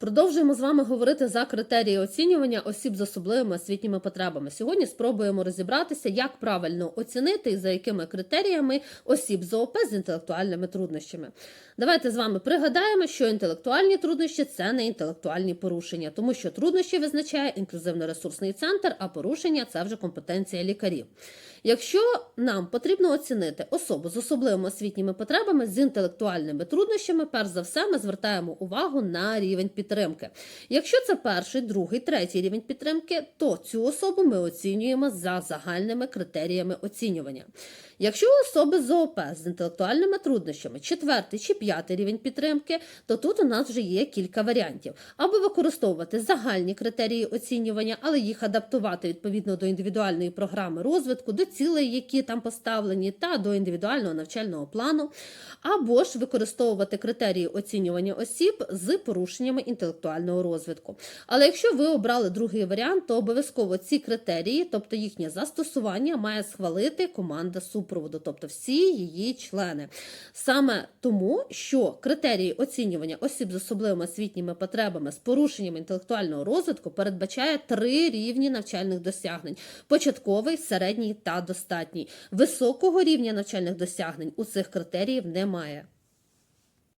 Продовжуємо з вами говорити за критерії оцінювання осіб з особливими освітніми потребами. Сьогодні спробуємо розібратися, як правильно оцінити і за якими критеріями осіб з ООП з інтелектуальними труднощами. Давайте з вами пригадаємо, що інтелектуальні труднощі це не інтелектуальні порушення, тому що труднощі визначає інклюзивно-ресурсний центр, а порушення це вже компетенція лікарів. Якщо нам потрібно оцінити особу з особливими освітніми потребами з інтелектуальними труднощами, перш за все, ми звертаємо увагу на рівень підтримки. Якщо це перший, другий, третій рівень підтримки, то цю особу ми оцінюємо за загальними критеріями оцінювання. Якщо у особи з ООП з інтелектуальними труднощами четвертий чи п'ятий рівень підтримки, то тут у нас вже є кілька варіантів. Або використовувати загальні критерії оцінювання, але їх адаптувати відповідно до індивідуальної програми розвитку, до цілей, які там поставлені, та до індивідуального навчального плану, або ж використовувати критерії оцінювання осіб з порушеннями інтелектуального розвитку. Але якщо ви обрали другий варіант, то обов'язково ці критерії, тобто їхнє застосування, має схвалити команда супроводу, тобто всі її члени. Саме тому, що критерії оцінювання осіб з особливими освітніми потребами з порушенням інтелектуального розвитку передбачає три рівні навчальних досягнень: початковий, середній та достатній. Високого рівня навчальних досягнень у цих критеріїв немає.